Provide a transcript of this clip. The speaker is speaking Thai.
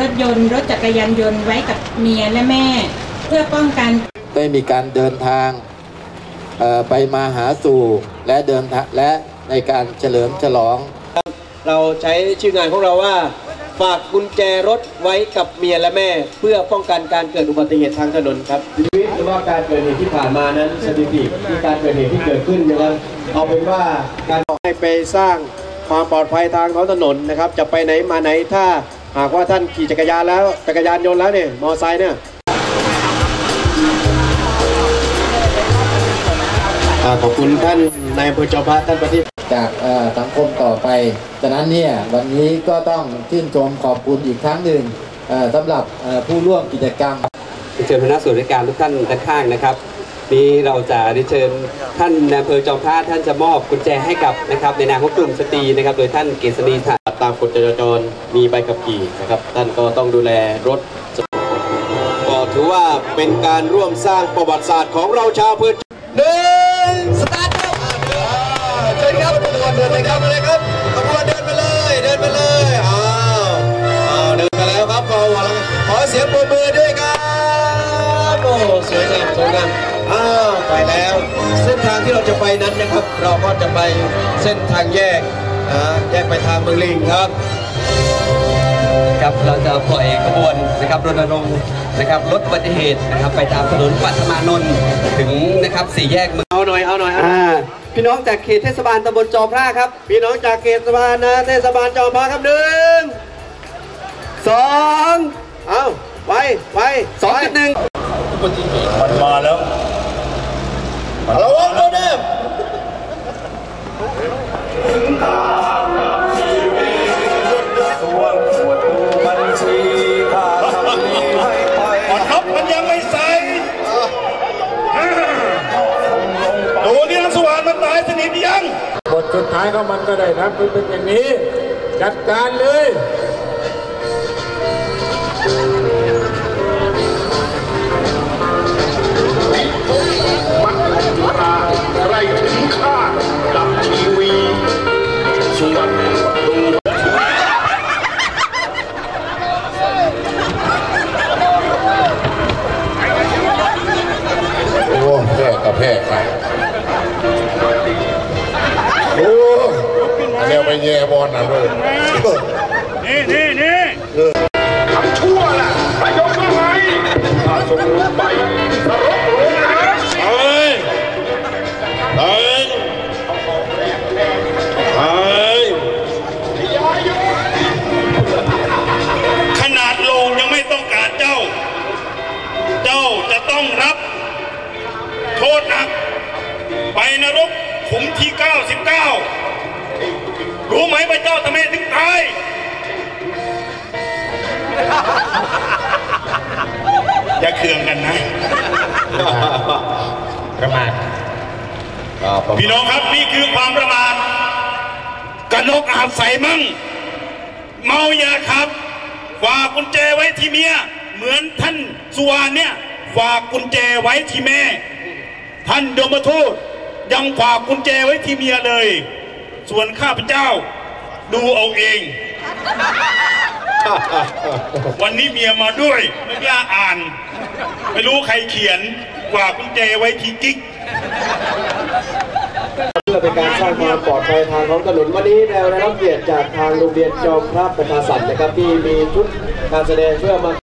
รถยนต์ รถจักรยานยนต์ไว้กับเมียและแม่ เพื่อป้องกัน ได้มีการเดินทางเอ่อไปมาหาสู่และเดินทางและในการเฉลิมฉลอง เราใช้ชื่องานของเราว่า ฝากกุญแจรถไว้กับเมียและแม่ เพื่อป้องกันการเกิดอุบัติเหตุทางถนนครับชีวิตหรือว่าการเกิดเหตุที่ผ่านมานั้นสถิติที่การเกิดเหตุที่เกิดขึ้นนะครับเอาเป็นว่าการให้ไปสร้างความปลอดภัยทางท้องถนนนะครับ จะไปไหนมาไหนถ้า หากว่าท่านขี่จักรยานแล้วจักรยานยนต์แล้วเนี่ยมอไซค์เนี่ยอ่าขอบคุณท่านนายอำเภอจอมพระท่านประทีปจากเอ่อสังคมต่อไปฉะนั้นเนี่ยวันนี้ก็ต้องชื่นชมขอบคุณอีกครั้งหนึ่งเอ่อสำหรับเอ่อผู้ร่วมกิจกรรมเชิญคณะส่วนราชการทุกท่านด้านข้างนะครับ นี้เราจะได้เชิญท่านนายอำเภอจอมพระท่านจะมอบกุญแจให้กับนะครับในนามของกลุ่มสตรีนะครับ โดยท่านเกษณีถาตามกฎจราจรมีใบขับขี่นะครับ ท่านก็ต้องดูแลรถก็ถือว่าเป็นการร่วมสร้างประวัติศาสตร์ของเราชาวพื้นหนึ่งสตาร์ทครับเชิญครับขบวนเดินเลยครับเลยครับขบวนเดินไปเลยเดินไปเลยอ้าวอ้าวเดินไปแล้วครับขอขอเสียงปรบมือ แล้วเส้นทางที่เราจะไปนั้นนะครับ เราก็จะไปเส้นทางแยกนะแยกไปทางเมืองลิงครับครับเราจะปล่อยขบวนนะครับรณรงค์นะครับลดอุบัติเหตุนะครับ ไปตามถนนปัทมานนท์ถึงนะครับสี่แยกเมืองเอาหน่อยเอาหน่อยเอาหน่อยอ่าพี่น้องจากเขตเทศบาลตำบลจอมพระครับ พี่น้องจากเขตสะพานนะเทศบาลจอมพระครับหนึ่งสองเอาไปไปสองจุดหนึ่งมันมาแล้ว ระวังตัวเดิมก่อนน็อกมันยังไม่ใส่ดูนี่นักสวรรค์มันตายสนิทยัง บทสุดท้ายของมันก็ได้นะเป็นเป็นอย่างนี้ จัดการเลย แพ้กับแพ้ใครโอ้อันนี้ไปแย่บอลนะเลยนี่นี่นี่ มที่ 99 รู้ไหมพระเจ้าทำไมถึงตาย อย่าเคืองกันนะ ประมาทพี่น้องครับนี่คือความประมาทกระนกอาบใส่มั่ง เมาอย่าขับฝากกุญแจไว้ที่เมีย เหมือนท่านสุวรรณเนี่ยฝากกุญแจไว้ที่แม่ ท่านโดมทูต ยังฝากกุญแจไว้ที่เมียเลย ส่วนข้าพเจ้าดูเอาเอง วันนี้เมียมาด้วยไม่กล้าอ่าน ไม่รู้ใครเขียนฝากกุญแจไว้ที่กิ๊กเพื่อเป็นการสร้างความปลอดภัยทางท้องถนนวันนี้แนวได้รับเกียรติจากทางโรงเรียนจอมพระประชาสันนะครับที่มีชุดการแสดงเพื่อมา